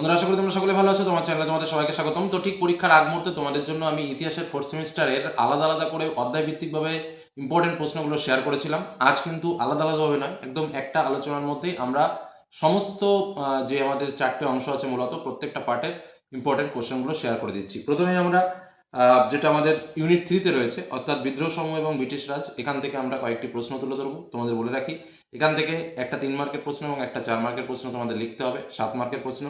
বন্ধুরা, আশা করি তোমরা সকলে ভালো আছো। তোমার চ্যানেলে তোমাদের সবাইকে স্বাগতম। তো ঠিক পরীক্ষার আগ মুহূর্তে তোমাদের জন্য আমি ইতিহাসের ফোর্থ সেমিস্টারের আলাদা আলাদা করে অধ্যায় ভিত্তিকভাবে ইম্পর্টেন্ট প্রশ্নগুলো শেয়ার করেছিলাম। আজ কিন্তু আলাদা আলাদাভাবে নয়, একদম একটা আলোচনার মধ্যেই আমরা সমস্ত যে আমাদের চারটে অংশ আছে মূলত প্রত্যেকটা পার্টের ইম্পর্টেন্ট কোশ্চেনগুলো শেয়ার করে দিচ্ছি। প্রথমে আমরা যেটা আমাদের ইউনিট থ্রিতে রয়েছে, অর্থাৎ বিদ্রোহ সমূহ এবং ব্রিটিশ রাজ, এখান থেকে আমরা কয়েকটি প্রশ্ন তুলে ধরবো, তোমাদের বলে রাখি। এখান থেকে একটা তিন মার্কের প্রশ্ন এবং একটা চার মার্কের প্রশ্ন তোমাদের লিখতে হবে, সাত মার্কের প্রশ্ন।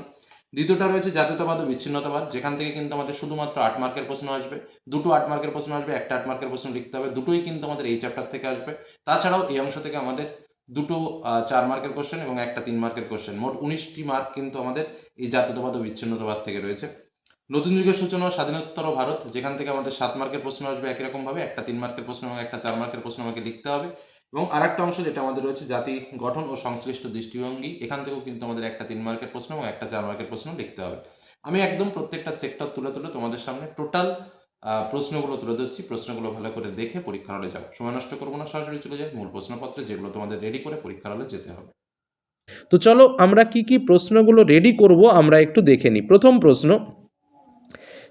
দ্বিতীয়টা রয়েছে জাতীয়তাবাদ ও বিচ্ছিন্নতাবাদ। যেখান থেকে কিন্তু আমাদের শুধুমাত্র আট মার্কের প্রশ্ন আসবে। দুটো আট মার্কের প্রশ্ন আসবে, একটা আট মার্কের প্রশ্ন লিখতে হবে। দুটোই কিন্তু আমাদের এই চ্যাপ্টার থেকে আসবে। তাছাড়াও এই অংশ থেকে আমাদের দুটো চার মার্কের কোশ্চেন এবং একটা তিন মার্কের কোশ্চেন মোট উনিশটি মার্ক কিন্তু আমাদের এই জাতীয়তাবাদ ও বিচ্ছিন্নতাবাদ থেকে রয়েছে। নতুন যুগের সূচনা স্বাধীনোত্তর ভারত, যেখান থেকে আমাদের সাত মার্কের প্রশ্ন আসবে একই রকমভাবে। একটা তিন মার্কের প্রশ্ন এবং একটা চার মার্কের প্রশ্ন আমাকে লিখতে হবে। এবং আরেকটা অংশ যেটা আমাদের রয়েছে, জাতি গঠন ও সংশ্লিষ্ট দৃষ্টিভঙ্গি। এখান থেকেও কিন্তু আমাদের একটা তিন মার্কের প্রশ্ন এবং একটা চার মার্কের প্রশ্ন লিখতে হবে। আমি একদম প্রত্যেকটা সেক্টর তুলে তুলে তোমাদের সামনে টোটাল প্রশ্নগুলো তুলে ধরছি। প্রশ্নগুলো ভালো করে দেখে পরীক্ষার হলে যাও। সময় নষ্ট করব না, সরাসরি চলে যাই। মূল প্রশ্নপত্রে যেগুলো তোমাদের রেডি করে পরীক্ষার হলে যেতে হবে। তো চলো আমরা কি কি প্রশ্নগুলো রেডি করব আমরা একটু দেখে নিই। প্রথম প্রশ্ন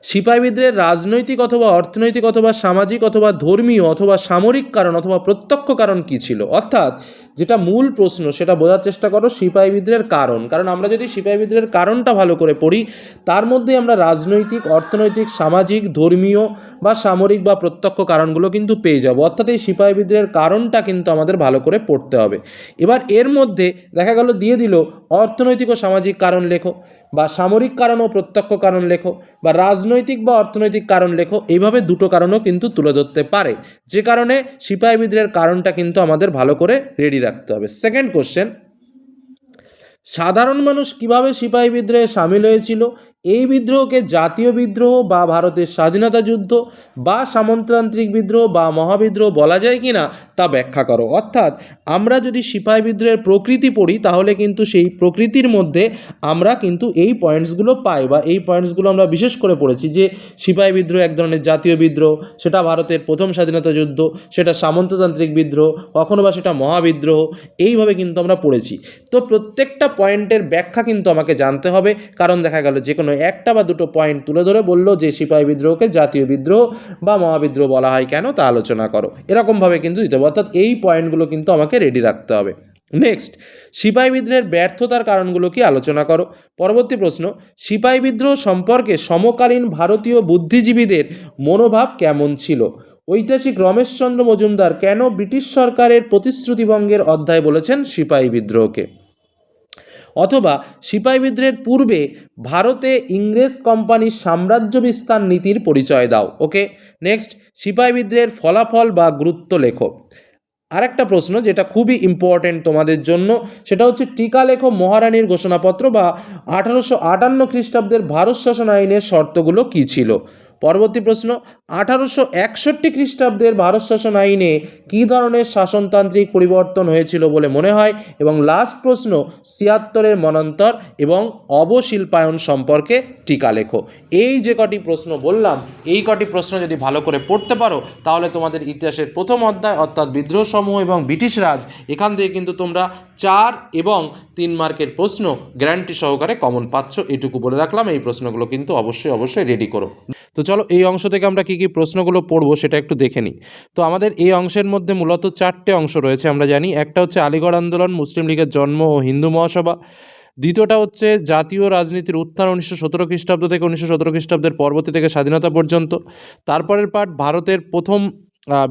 সিপাহী বিদ্রোহের রাজনৈতিক অথবা অর্থনৈতিক অথবা সামাজিক অথবা ধর্মীয় অথবা সামরিক কারণ অথবা প্রত্যক্ষ কারণ কি ছিল? অর্থাৎ যেটা মূল প্রশ্ন, সেটা বোঝার চেষ্টা করো সিপাহী বিদ্রোহের কারণ। কারণ আমরা যদি সিপাহী কারণটা ভালো করে পড়ি, তার মধ্যে আমরা রাজনৈতিক, অর্থনৈতিক, সামাজিক, ধর্মীয় বা সামরিক বা প্রত্যক্ষ কারণগুলো কিন্তু পেয়ে যাব। অর্থাৎ এই সিপাহী বিদ্রোহের কারণটা কিন্তু আমাদের ভালো করে পড়তে হবে। এবার এর মধ্যে দেখা গেল, দিয়ে দিল অর্থনৈতিক ও সামাজিক কারণ লেখো। বা সামরিক কারণ ও প্রত্যক্ষ কারণ লেখো বা রাজনৈতিক বা অর্থনৈতিক কারণ লেখো, এইভাবে দুটো কারণও কিন্তু তুলে ধরতে পারে। যে কারণে সিপাহী বিদ্রোহের কারণটা কিন্তু আমাদের ভালো করে রেডি রাখতে হবে। সেকেন্ড কোশ্চেন সাধারণ মানুষ কীভাবে সিপাহী বিদ্রোহে সামিল হয়েছিল এই বিদ্রোহকে জাতীয় বিদ্রোহ বা ভারতের স্বাধীনতা যুদ্ধ বা সামন্ততান্ত্রিক বিদ্রোহ বা মহাবিদ্রোহ বলা যায় কি না তা ব্যাখ্যা করো। অর্থাৎ আমরা যদি সিপাহী বিদ্রোহের প্রকৃতি পড়ি, তাহলে কিন্তু সেই প্রকৃতির মধ্যে আমরা কিন্তু এই পয়েন্টসগুলো পাই বা এই পয়েন্টসগুলো আমরা বিশেষ করে পড়েছি যে সিপাহী বিদ্রোহ এক ধরনের জাতীয় বিদ্রোহ, সেটা ভারতের প্রথম স্বাধীনতা যুদ্ধ, সেটা সামন্ততান্ত্রিক বিদ্রোহ, কখনো বা সেটা মহাবিদ্রোহ, এইভাবে কিন্তু আমরা পড়েছি। তো প্রত্যেকটা পয়েন্টের ব্যাখ্যা কিন্তু আমাকে জানতে হবে, কারণ দেখা গেল যে কোনো একটা বা দুটো পয়েন্ট তুলে ধরে বলল যে, সিপাহী বিদ্রোহকে জাতীয় বিদ্রোহ বা মহাবিদ্রোহ বলা হয় কেন তা আলোচনা করো। এরকমভাবে কিন্তু দিতে হবে। অর্থাৎ এই পয়েন্টগুলো কিন্তু আমাকে রেডি রাখতে হবে। নেক্সট সিপাহী বিদ্রোহের ব্যর্থতার কারণগুলো কি আলোচনা করো। পরবর্তী প্রশ্ন, সিপাহী বিদ্রোহ সম্পর্কে সমকালীন ভারতীয় বুদ্ধিজীবীদের মনোভাব কেমন ছিল? ঐতিহাসিক রমেশচন্দ্র মজুমদার কেন ব্রিটিশ সরকারের প্রতিশ্রুতিভঙ্গের অধ্যায় বলেছেন সিপাহী বিদ্রোহকে? অথবা সিপাহী বিদ্রোহের পূর্বে ভারতে ইংরেজ কোম্পানির সাম্রাজ্য বিস্তার নীতির পরিচয় দাও। ওকে নেক্সট সিপাহী বিদ্রোহের ফলাফল বা গুরুত্ব লেখো। আরেকটা প্রশ্ন যেটা খুবই ইম্পর্টেন্ট তোমাদের জন্য, সেটা হচ্ছে টিকা লেখো মহারানীর ঘোষণাপত্র বা আঠারোশো আটান্ন খ্রিস্টাব্দের ভারত শাসন আইনের শর্তগুলো কী ছিল? পরবর্তী প্রশ্ন আঠারোশো একষট্টি খ্রিস্টাব্দের ভারত শাসন আইনে কী ধরনের শাসনতান্ত্রিক পরিবর্তন হয়েছিল বলে মনে হয়? এবং লাস্ট প্রশ্ন, ছিয়াত্তরের মনান্তর এবং অবশিল্পায়ন সম্পর্কে টিকা লেখো। এই যে কটি প্রশ্ন বললাম, এই কটি প্রশ্ন যদি ভালো করে পড়তে পারো, তাহলে তোমাদের ইতিহাসের প্রথম অধ্যায় অর্থাৎ বিদ্রোহ সমূহ এবং ব্রিটিশ রাজ, এখান থেকে কিন্তু তোমরা চার এবং তিন মার্কের প্রশ্ন গ্যারান্টি সহকারে কমন পাচ্ছ। এটুকু বলে রাখলাম, এই প্রশ্নগুলো কিন্তু অবশ্যই অবশ্যই রেডি করো। তো চলো, এই অংশ থেকে আমরা কী কী প্রশ্নগুলো পড়ব সেটা একটু দেখে নিই। তো আমাদের এই অংশের মধ্যে মূলত চারটে অংশ রয়েছে আমরা জানি। একটা হচ্ছে আলিগড় আন্দোলন, মুসলিম লীগের জন্ম ও হিন্দু মহাসভা। দ্বিতীয়টা হচ্ছে জাতীয় রাজনীতির উত্থান উনিশশো সতেরো খ্রিস্টাব্দ থেকে উনিশশো সতেরো খ্রিস্টাব্দের পরবর্তী থেকে স্বাধীনতা পর্যন্ত। তারপরের পাঠ ভারতের প্রথম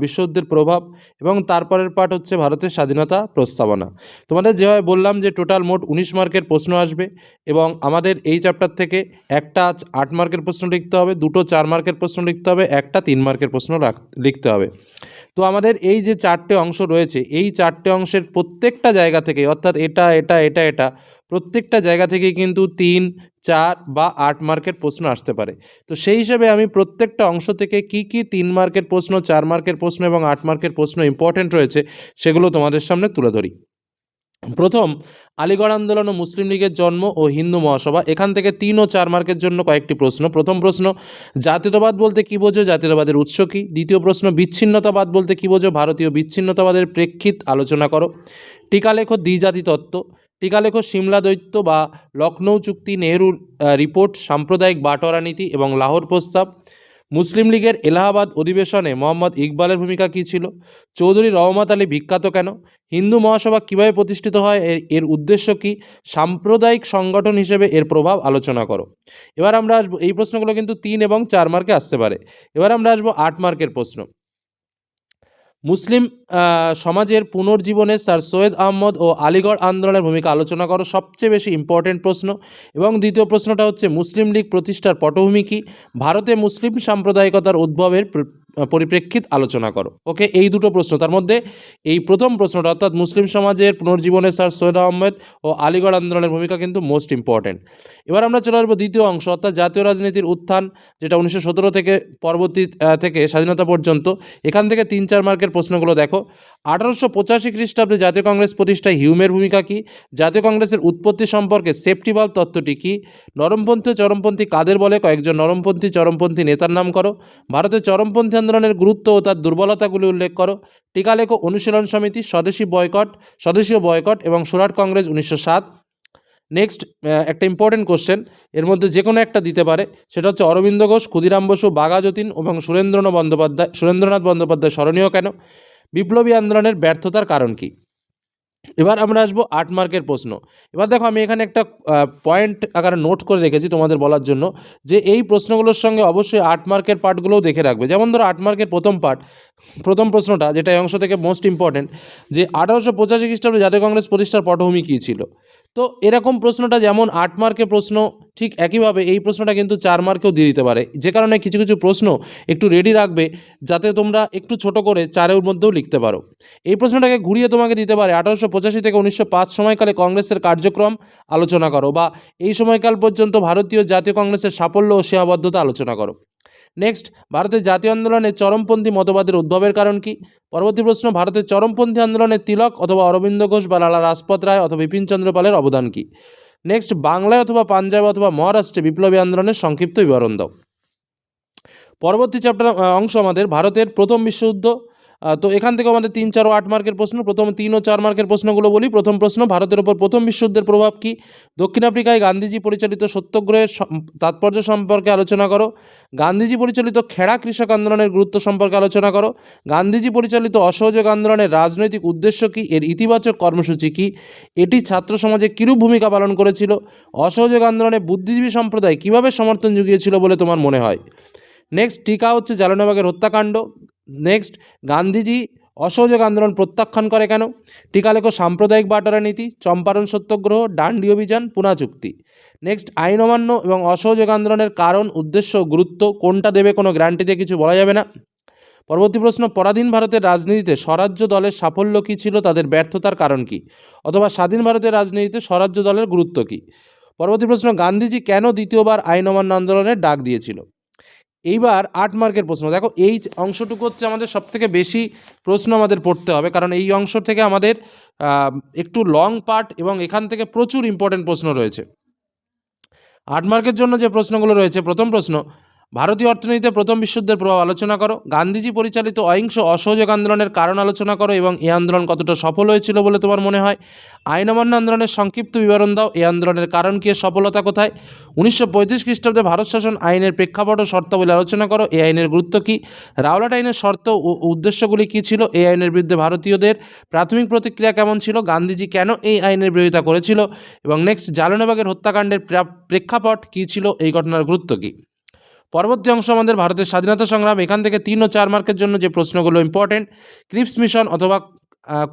বিশ্বযুদ্ধের প্রভাব এবং তারপরের পার্ট হচ্ছে ভারতের স্বাধীনতা প্রস্তাবনা। তোমাদের যেভাবে বললাম যে টোটাল মোট উনিশ মার্কের প্রশ্ন আসবে এবং আমাদের এই চ্যাপ্টার থেকে একটা আট মার্কের প্রশ্ন লিখতে হবে, দুটো চার মার্কের প্রশ্ন লিখতে হবে, একটা তিন মার্কের প্রশ্ন লিখতে হবে। তো আমাদের এই যে চারটে অংশ রয়েছে, এই চারটে অংশের প্রত্যেকটা জায়গা থেকে, অর্থাৎ এটা এটা এটা এটা, প্রত্যেকটা জায়গা থেকেই কিন্তু তিন চার বা আট মার্কের প্রশ্ন আসতে পারে। তো সেই হিসেবে আমি প্রত্যেকটা অংশ থেকে কি কি তিন মার্কের প্রশ্ন, চার মার্কের প্রশ্ন এবং আট মার্কের প্রশ্ন ইম্পর্টেন্ট রয়েছে সেগুলো তোমাদের সামনে তুলে ধরি। প্রথম, আলিগড় আন্দোলন ও মুসলিম লীগের জন্ম ও হিন্দু মহাসভা। এখান থেকে তিন ও চার মার্কের জন্য কয়েকটি প্রশ্ন। প্রথম প্রশ্ন, জাতীয়তাবাদ বলতে কী বোঝো? জাতীয়তাবাদের উৎস কী? দ্বিতীয় প্রশ্ন, বিচ্ছিন্নতাবাদ বলতে কী বোঝো? ভারতীয় বিচ্ছিন্নতাবাদের প্রেক্ষিত আলোচনা করো। টিকা লেখো দ্বিজাতি তত্ত্ব টিকা লেখো সিমলা দৈত্য বা লখনৌ চুক্তি নেহরুর রিপোর্ট, সাম্প্রদায়িক বাটোয়ারা নীতি এবং লাহোর প্রস্তাব। মুসলিম লীগের এলাহাবাদ অধিবেশনে মোহাম্মদ ইকবালের ভূমিকা কী ছিল? চৌধুরী রহমত আলী বিখ্যাত কেন? হিন্দু মহাসভা কীভাবে প্রতিষ্ঠিত হয়? এর এর উদ্দেশ্য কী? সাম্প্রদায়িক সংগঠন হিসেবে এর প্রভাব আলোচনা করো। এবার আমরা আসব, এই প্রশ্নগুলো কিন্তু তিন এবং চার মার্কে আসতে পারে। এবার আমরা আসব আট মার্কের প্রশ্ন। মুসলিম সমাজের পুনর্জীবনে স্যার সৈয়দ আহমদ ও আলিগড় আন্দোলনের ভূমিকা আলোচনা করো সবচেয়ে বেশি ইম্পর্টেন্ট প্রশ্ন। এবং দ্বিতীয় প্রশ্নটা হচ্ছে, মুসলিম লীগ প্রতিষ্ঠার পটভূমি কী? ভারতে মুসলিম সাম্প্রদায়িকতার উদ্ভবের পরিপ্রেক্ষিত আলোচনা করো। ওকে, এই দুটো প্রশ্ন। তার মধ্যে এই প্রথম প্রশ্নটা, অর্থাৎ মুসলিম সমাজের পুনর্জীবনে স্যার সৈয়দ আহমেদ ও আলিগড় আন্দোলনের ভূমিকা কিন্তু মোস্ট ইম্পর্টেন্ট এবার আমরা চলে আসব দ্বিতীয় অংশ, অর্থাৎ জাতীয় রাজনীতির উত্থান, যেটা উনিশশো সতেরো থেকে পরবর্তী থেকে স্বাধীনতা পর্যন্ত। এখান থেকে তিন চার মার্কের প্রশ্নগুলো দেখো। আঠারোশো পঁচাশি খ্রিস্টাব্দে জাতীয় কংগ্রেস প্রতিষ্ঠায় হিউমের ভূমিকা কী? জাতীয় কংগ্রেসের উৎপত্তি সম্পর্কে সেফটি বাল্ব তত্ত্বটি কী? নরমপন্থী চরমপন্থী কাদের বলে কয়েকজন নরমপন্থী, চরমপন্থী নেতার নাম করো? ভারতের চরমপন্থী আন্দোলনের গুরুত্ব ও তার দুর্বলতাগুলি উল্লেখ করো। টিকা লেখো অনুশীলন সমিতি, স্বদেশী বয়কট, স্বদেশীয় বয়কট এবং সুরাট কংগ্রেস উনিশশো সাত। নেক্সট একটা ইম্পর্টেন্ট কোশ্চেন এর মধ্যে যে কোনো একটা দিতে পারে। সেটা হচ্ছে অরবিন্দ ঘোষ, ক্ষুদিরাম বসু, বাঘা যতীন এবং সুরেন্দ্রনাথ বন্দ্যোপাধ্যায় সুরেন্দ্রনাথ বন্দ্যোপাধ্যায় স্মরণীয় কেন? বিপ্লবী আন্দোলনের ব্যর্থতার কারণ কি? এবার আমরা আসব আট মার্কের প্রশ্ন। এবার দেখো আমি এখানে একটা পয়েন্ট আকারে নোট করে রেখেছি তোমাদের বলার জন্য যে এই প্রশ্নগুলোর সঙ্গে অবশ্যই আট মার্কের পার্টগুলোও দেখে রাখবে। যেমন ধরো আট মার্কের প্রথম পার্ট প্রথম প্রশ্নটা যেটা অংশ থেকে মোস্ট ইম্পর্টেন্ট যে আঠারোশো পঁচাশি খ্রিস্টাব্দে জাতীয় কংগ্রেস প্রতিষ্ঠার পটভূমি কী ছিল? তো এরকম প্রশ্নটা যেমন আট মার্কের প্রশ্ন, ঠিক একইভাবে এই প্রশ্নটা কিন্তু চার মার্কেও দিয়ে দিতে পারে। যে কারণে কিছু কিছু প্রশ্ন একটু রেডি রাখবে, যাতে তোমরা একটু ছোট করে চারের মধ্যেও লিখতে পারো। এই প্রশ্নটাকে ঘুরিয়ে তোমাকে দিতে পারে আঠারোশো পঁচাশি থেকে উনিশশো পাঁচ সময়কালে কংগ্রেসের কার্যক্রম আলোচনা করো, বা এই সময়কাল পর্যন্ত ভারতীয় জাতীয় কংগ্রেসের সাফল্য ও সীমাবদ্ধতা আলোচনা করো। নেক্সট ভারতের জাতীয় আন্দোলনে চরমপন্থী মতবাদের উদ্ভবের কারণ কি? পরবর্তী প্রশ্ন, ভারতের চরমপন্থী আন্দোলনে তিলক অথবা অরবিন্দ ঘোষ বা লালা রাজপথ রায় অথবা বিপিন চন্দ্র পালের অবদান কি? নেক্সট বাংলায় অথবা পাঞ্জাব অথবা মহারাষ্ট্রে বিপ্লবী আন্দোলনের সংক্ষিপ্ত বিবরণ দাও। পরবর্তী চ্যাপ্টার অংশ আমাদের ভারতের প্রথম বিশ্বযুদ্ধ তো এখান থেকে আমাদের তিন, চার ও আট মার্কের প্রশ্ন। প্রথম তিন ও চার মার্কের প্রশ্নগুলো বলি। প্রথম প্রশ্ন, ভারতের ওপর প্রথম বিশ্বযুদ্ধের প্রভাব কি? দক্ষিণ আফ্রিকায় গান্ধীজি পরিচালিত সত্যগ্রহের তাৎপর্য সম্পর্কে আলোচনা করো। গান্ধীজি পরিচালিত খেড়া কৃষক আন্দোলনের গুরুত্ব সম্পর্কে আলোচনা করো। গান্ধীজি পরিচালিত অসহযোগ আন্দোলনের রাজনৈতিক উদ্দেশ্য কী? এর ইতিবাচক কর্মসূচি কী? এটি ছাত্র সমাজে কিরূপ ভূমিকা পালন করেছিল? অসহযোগ আন্দোলনে বুদ্ধিজীবী সম্প্রদায় কীভাবে সমর্থন জুগিয়েছিল বলে তোমার মনে হয়? নেক্সট টিকা হচ্ছে জালানবাগের হত্যাকাণ্ড। নেক্সট গান্ধীজি অসহযোগ আন্দোলন প্রত্যাখ্যান করে কেন? টিকা লেখো সাম্প্রদায়িক বাটারা নীতি, চম্পারণ সত্যাগ্রহ, ডান্ডি অভিযান, পুনা চুক্তি। নেক্সট আইন অমান্য এবং অসহযোগ আন্দোলনের কারণ, উদ্দেশ্য গুরুত্ব, কোনটা দেবে কোনো গ্যারান্টিতে কিছু বলা যাবে না। পরবর্তী প্রশ্ন, পরাধীন ভারতের রাজনীতিতে স্বরাজ্য দলের সাফল্য কী ছিল, তাদের ব্যর্থতার কারণ কী? অথবা স্বাধীন ভারতের রাজনীতিতে স্বরাজ্য দলের গুরুত্ব কী? পরবর্তী প্রশ্ন, গান্ধীজি কেন দ্বিতীয়বার আইন অমান্য আন্দোলনের ডাক দিয়েছিল? এইবার আট মার্কের প্রশ্ন। দেখো, এই অংশটুকু হচ্ছে আমাদের সবথেকে বেশি প্রশ্ন আমাদের পড়তে হবে, কারণ এই অংশ থেকে আমাদের একটু লং পার্ট এবং এখান থেকে প্রচুর ইম্পর্টেন্ট প্রশ্ন রয়েছে। আট মার্কের জন্য যে প্রশ্নগুলো রয়েছে, প্রথম প্রশ্ন ভারতীয় অর্থনীতিতে প্রথম বিশ্বযুদ্ধের প্রভাব আলোচনা করো। গান্ধীজি পরিচালিত অহিংস অসহযোগ আন্দোলনের কারণ আলোচনা করো এবং এই আন্দোলন কতটা সফল হয়েছিল বলে তোমার মনে হয়? আইন অমান্য আন্দোলনের সংক্ষিপ্ত বিবরণ দাও। এই আন্দোলনের কারণ কি? সফলতা কোথায়? উনিশশো পঁয়ত্রিশ খ্রিস্টাব্দে ভারত শাসন আইনের প্রেক্ষাপট ও শর্তাবলী আলোচনা করো। এই আইনের গুরুত্ব কী? রাওলাট আইনের শর্ত ও উদ্দেশ্যগুলি কী ছিল? এই আইনের বিরুদ্ধে ভারতীয়দের প্রাথমিক প্রতিক্রিয়া কেমন ছিল? গান্ধীজি কেন এই আইনের বিরোধিতা করেছিল? এবং নেক্সট জালানবাগের হত্যাকাণ্ডের প্রা- প্রেক্ষাপট কী ছিল? এই ঘটনার গুরুত্ব কী? পরবর্তী অংশ আমাদের ভারতের স্বাধীনতা সংগ্রাম, এখান থেকে তিন ও চার মার্কের জন্য যে প্রশ্নগুলো ইম্পর্টেন্ট ক্রিপস মিশন অথবা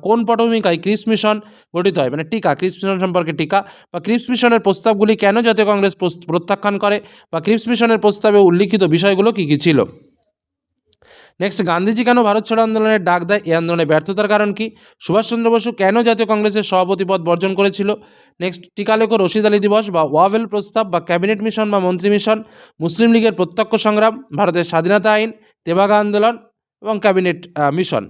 কোন পটভূমিকায় ক্রিপস মিশন গঠিত হয়? মানে টিকা, ক্রিপস মিশন সম্পর্কে টিকা। বা ক্রিপস মিশনের প্রস্তাবগুলি কেন জাতীয় কংগ্রেস প্রত্যাখ্যান করে? বা ক্রিপস মিশনের প্রস্তাবে উল্লিখিত বিষয়গুলো কী কী ছিল? নেক্সট গান্ধীজি কেন ভারত ছাড়ো আন্দোলনের ডাক দেয় এই আন্দোলনের ব্যর্থতার কারণ কি? সুভাষচন্দ্র বসু কেন জাতীয় কংগ্রেসের সভাপতি পদ বর্জন করেছিল? নেক্সট টিকালেখ রশিদ আলী দিবস বা ওয়াভেল প্রস্তাব বা ক্যাবিনেট মিশন বা মন্ত্রী মিশন, মুসলিম লীগের প্রত্যক্ষ সংগ্রাম, ভারতের স্বাধীনতা আইন, তেবাগা আন্দোলন এবং ক্যাবিনেট মিশন।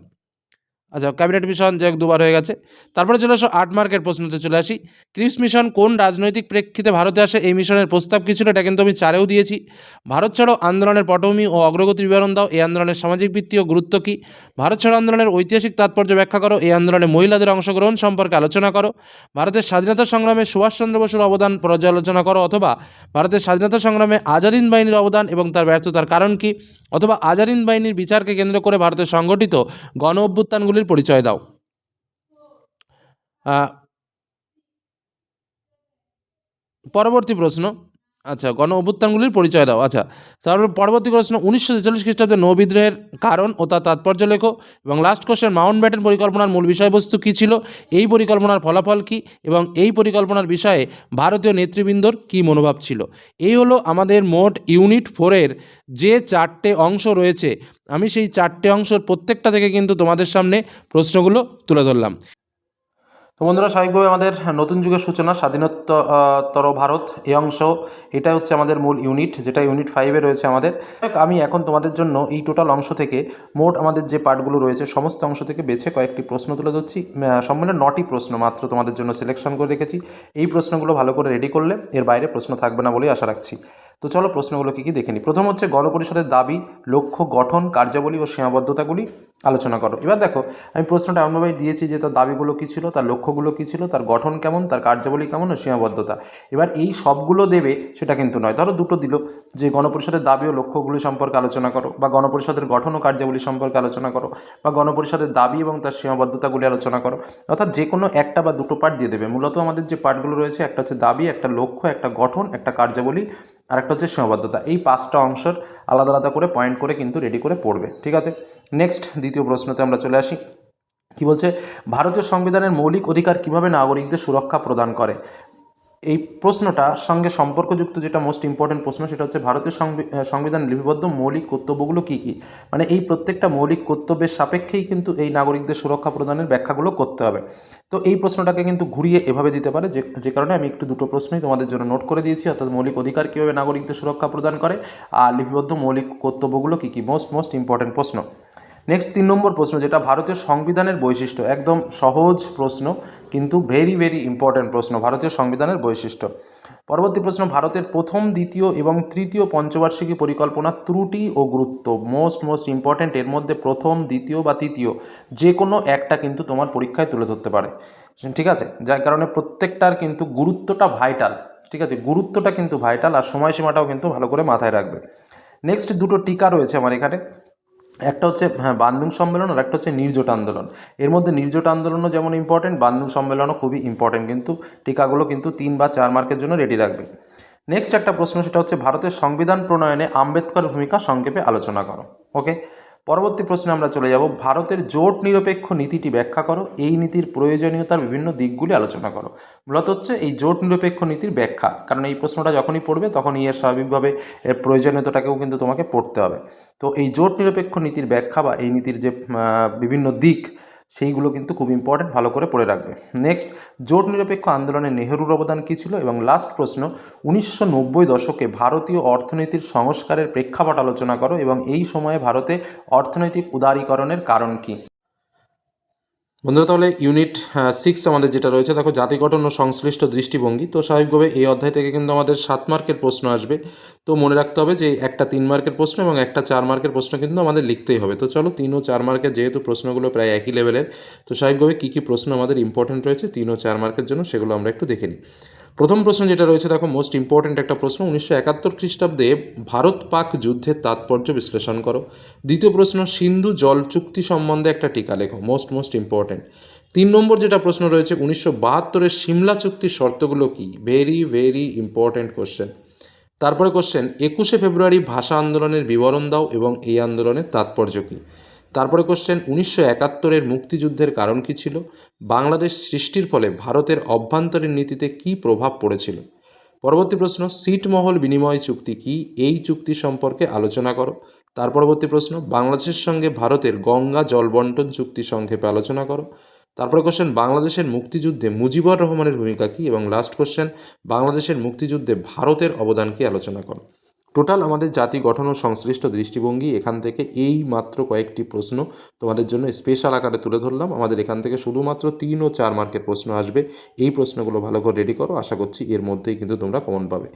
আচ্ছা ক্যাবিনেট মিশন যে দুবার হয়ে গেছে। তারপরে চলে আসো আট মার্কের প্রশ্নতে চলে আসি। ক্রিপস মিশন কোন রাজনৈতিক প্রেক্ষিতে ভারতে আসে? এই মিশনের প্রস্তাব কী ছিল? এটা কিন্তু আমি চারেও দিয়েছি। ভারত ছাড়ো আন্দোলনের পটভূমি ও অগ্রগতি বিবরণ দাও। এই আন্দোলনের সামাজিক ভিত্তি ও গুরুত্ব কী? ভারত ছাড়ো আন্দোলনের ঐতিহাসিক তাৎপর্য ব্যাখ্যা করো। এই আন্দোলনে মহিলাদের অংশগ্রহণ সম্পর্কে আলোচনা করো। ভারতের স্বাধীনতা সংগ্রামে সুভাষচন্দ্র বসুর অবদান পর্যালোচনা করো। অথবা ভারতের স্বাধীনতা সংগ্রামে আজাদিন বাহিনীর অবদান এবং তার ব্যর্থতার কারণ কী? অথবা আজাদিন বাহিনীর বিচারকে কেন্দ্র করে ভারতের সংগঠিত গণ অভ্যুত্থানগুলির পরিচয় দাও। পরবর্তী প্রশ্ন। আচ্ছা গণ অভ্যুত্থানগুলির পরিচয় দাও। আচ্ছা তারপর পরবর্তী প্রশ্ন উনিশশো ছেচল্লিশ খ্রিস্টাব্দে নৌ বিদ্রোহের কারণ ও তার তাৎপর্য লেখো এবং লাস্ট কোশ্চেন মাউন্ট ব্যাটেন পরিকল্পনার মূল বিষয়বস্তু কী ছিল? এই পরিকল্পনার ফলাফল কী এবং এই পরিকল্পনার বিষয়ে ভারতীয় নেতৃবৃন্দর কী মনোভাব ছিল? এই হলো আমাদের মোট ইউনিট ফোরের যে চারটে অংশ রয়েছে, আমি সেই চারটে অংশের প্রত্যেকটা থেকে কিন্তু তোমাদের সামনে প্রশ্নগুলো তুলে ধরলাম। তো বন্ধুরা, স্বাভাবিকভাবে আমাদের নতুন যুগের সূচনা স্বাধীনতর ভারত, এ অংশ এটা হচ্ছে আমাদের মূল ইউনিট যেটা ইউনিট ফাইভে রয়েছে আমাদের। আমি এখন তোমাদের জন্য এই টোটাল অংশ থেকে মোট আমাদের যে পার্টগুলো রয়েছে, সমস্ত অংশ থেকে বেছে কয়েকটি প্রশ্ন তুলে ধরছি। সম্পূর্ণ নটি প্রশ্ন মাত্র তোমাদের জন্য সিলেকশন করে রেখেছি। এই প্রশ্নগুলো ভালো করে রেডি করলে এর বাইরে প্রশ্ন থাকবে না বলেই আশা রাখছি। তো চলো প্রশ্নগুলো কী কী দেখে নিই। প্রথম হচ্ছে গণপরিষদের দাবি, লক্ষ্য গঠন, কার্যাবলী ও সীমাবদ্ধতাগুলি। আলোচনা করো। এবার দেখো, আমি প্রশ্নটা এমনভাবে দিয়েছি যে তার দাবিগুলো কী ছিল, তার লক্ষ্যগুলো কী ছিল, তার গঠন কেমন, তার কার্যাবলী কেমন ও সীমাবদ্ধতা। এবার এই সবগুলো দেবে সেটা কিন্তু নয়। ধরো দুটো দিল, যে গণপরিষদের দাবি ও লক্ষ্যগুলি সম্পর্কে আলোচনা করো, বা গণপরিষদের গঠন ও কার্যাবলী সম্পর্কে আলোচনা করো, বা গণপরিষদের দাবি এবং তার সীমাবদ্ধতাগুলি আলোচনা করো। অর্থাৎ যে কোনো একটা বা দুটো পার্ট দিয়ে দেবে। মূলত আমাদের যে পার্টগুলো রয়েছে, একটা হচ্ছে দাবি, একটা লক্ষ্য, একটা গঠন, একটা কার্যাবলী আর একটা হচ্ছে সীমাবদ্ধতা। এই পাঁচটা অংশের আলাদা আলাদা করে পয়েন্ট করে কিন্তু রেডি করে পড়বে, ঠিক আছে? নেক্সট দ্বিতীয় প্রশ্নতে আমরা চলে আসি। কি বলছে? ভারতীয় সংবিধানের মৌলিক অধিকার কীভাবে নাগরিকদের সুরক্ষা প্রদান করে? এই প্রশ্নটা সঙ্গে সম্পর্কযুক্ত যেটা মোস্ট ইম্পর্টেন্ট প্রশ্ন সেটা হচ্ছে আহ, সংবিধান লিপিবদ্ধ মৌলিক কর্তব্যগুলো কী কী? মানে এই প্রত্যেকটা মৌলিক কর্তব্যের সাপেক্ষেই কিন্তু এই নাগরিকদের সুরক্ষা প্রদানের ব্যাখ্যাগুলো করতে হবে। তো এই প্রশ্নটাকে কিন্তু ঘুরিয়ে এভাবে দিতে পারে যে যে কারণে আমি একটু দুটো প্রশ্নই তোমাদের জন্য নোট করে দিয়েছি অর্থাৎ মৌলিক অধিকার কীভাবে নাগরিকদের সুরক্ষা প্রদান করে আর লিপিবদ্ধ মৌলিক কর্তব্যগুলো কী কী? মোস্ট মোস্ট ইম্পর্টেন্ট প্রশ্ন। নেক্সট তিন নম্বর প্রশ্ন যেটা ভারতীয় সংবিধানের বৈশিষ্ট্য একদম সহজ প্রশ্ন। কিন্তু ভেরি ভেরি ইম্পর্ট্যান্ট প্রশ্ন, ভারতীয় সংবিধানের বৈশিষ্ট্য। পরবর্তী প্রশ্ন, ভারতের প্রথম, দ্বিতীয় এবং তৃতীয় পঞ্চবার্ষিকী পরিকল্পনা ত্রুটি ও গুরুত্ব। মোস্ট মোস্ট ইম্পর্ট্যান্ট এর মধ্যে প্রথম, দ্বিতীয় বা তৃতীয়, যে কোনো একটা কিন্তু তোমার পরীক্ষায় তুলে ধরতে পারে। ঠিক আছে? যার কারণে প্রত্যেকটার কিন্তু গুরুত্বটা ভাইটাল ঠিক আছে? গুরুত্বটা কিন্তু ভাইটাল আর সময়সীমাটাও কিন্তু ভালো করে মাথায় রাখবে। নেক্সট দুটো টিকা রয়েছে আমার এখানে। একটা হচ্ছে হ্যাঁ বান্দুং সম্মেলন আর একটা হচ্ছে নির্জোট আন্দোলন। এর মধ্যে নির্জোট আন্দোলনও যেমন ইম্পর্টেন্ট বান্দুং সম্মেলনও খুবই ইম্পর্টেন্ট কিন্তু টিকাগুলো কিন্তু তিন বা চার মার্কের জন্য রেডি রাখবে। নেক্সট একটা প্রশ্ন, সেটা হচ্ছে, ভারতের সংবিধান প্রণয়নে আম্বেদকর ভূমিকা সংক্ষেপে আলোচনা করো। ওকে পরবর্তী প্রশ্নে আমরা চলে যাব। ভারতের জোট নিরপেক্ষ নীতিটি ব্যাখ্যা করো। এই নীতির প্রয়োজনীয়তার বিভিন্ন দিকগুলি আলোচনা করো। মূলত হচ্ছে এই জোট নিরপেক্ষ নীতির ব্যাখ্যা। কারণ এই প্রশ্নটা যখনই পড়বে, তখনই এর স্বাভাবিকভাবে এর প্রয়োজনীয়তাটাকেও কিন্তু তোমাকে পড়তে হবে। তো এই জোট নিরপেক্ষ নীতির ব্যাখ্যা বা এই নীতির যে বিভিন্ন দিক সেইগুলো কিন্তু খুব ইম্পর্টেন্ট ভালো করে পড়ে রাখবে। নেক্সট জোট নিরপেক্ষ আন্দোলনে নেহরুর অবদান কী ছিল? এবং লাস্ট প্রশ্ন, উনিশশো নব্বই দশকে ভারতীয় অর্থনীতির সংস্কারের প্রেক্ষাপট আলোচনা করো এবং এই সময়ে ভারতে অর্থনৈতিক উদারীকরণের কারণ কী? বন্ধুরা, তাহলে ইউনিট সিক্স আমাদের যেটা রয়েছে, দেখো জাতি গঠন ও সংশ্লিষ্ট দৃষ্টিভঙ্গি। তো স্বাভাবিকভাবে এই অধ্যায় থেকে কিন্তু আমাদের সাত মার্কের প্রশ্ন আসবে। তো মনে রাখতে হবে যে একটা তিন মার্কের প্রশ্ন এবং একটা চার মার্কের প্রশ্ন কিন্তু আমাদের লিখতেই হবে। তো চলো তিন ও চার মার্কের যেহেতু প্রশ্নগুলো প্রায় একই লেভেলের তো স্বাভাবিকভাবে কী কী প্রশ্ন আমাদের ইম্পর্টেন্ট রয়েছে, তিন ও চার মার্কের জন্য সেগুলো আমরা একটু দেখে নিই। প্রথম প্রশ্ন যেটা রয়েছে, দেখো মোস্ট ইম্পর্টেন্ট একটা প্রশ্ন, উনিশশো একাত্তর খ্রিস্টাব্দে ভারত পাক যুদ্ধের তাৎপর্য বিশ্লেষণ করো। দ্বিতীয় প্রশ্ন, সিন্ধু জল চুক্তি সম্বন্ধে একটা টিকা লেখো মোস্ট মোস্ট ইম্পর্টেন্ট তিন নম্বর যেটা প্রশ্ন রয়েছে, উনিশশো বাহাত্তরের সিমলা চুক্তির শর্তগুলো কি? ভেরি ভেরি ইম্পর্টেন্ট কোশ্চেন তারপরে কোশ্চেন একুশে ফেব্রুয়ারি ভাষা আন্দোলনের বিবরণ দাও এবং এই আন্দোলনের তাৎপর্য কী? তারপরে কোশ্চেন উনিশশো একাত্তরের মুক্তিযুদ্ধের কারণ কী ছিল? বাংলাদেশ সৃষ্টির ফলে ভারতের অভ্যন্তরীণ নীতিতে কী প্রভাব পড়েছিল? পরবর্তী প্রশ্ন, সিটমহল বিনিময় চুক্তি কি? এই চুক্তি সম্পর্কে আলোচনা করো। তার পরবর্তী প্রশ্ন, বাংলাদেশের সঙ্গে ভারতের গঙ্গা জল বন্টন চুক্তি সংক্ষেপে আলোচনা করো। তারপরে কোশ্চেন বাংলাদেশের মুক্তিযুদ্ধে মুজিবুর রহমানের ভূমিকা কী? এবং লাস্ট কোশ্চেন বাংলাদেশের মুক্তিযুদ্ধে ভারতের অবদান কি? আলোচনা করো। টোটাল আমাদের জাতি গঠন ও সংশ্লিষ্ট দৃষ্টিভঙ্গি এখান থেকে এই মাত্র কয়েকটি প্রশ্ন তোমাদের জন্য স্পেশাল আকারে তুলে ধরলাম। আমাদের এখান থেকে শুধুমাত্র তিন ও চার মার্কের প্রশ্ন আসবে। এই প্রশ্নগুলো ভালো করে রেডি করো। আশা করছি এর মধ্যেই কিন্তু তোমরা কমন পাবে।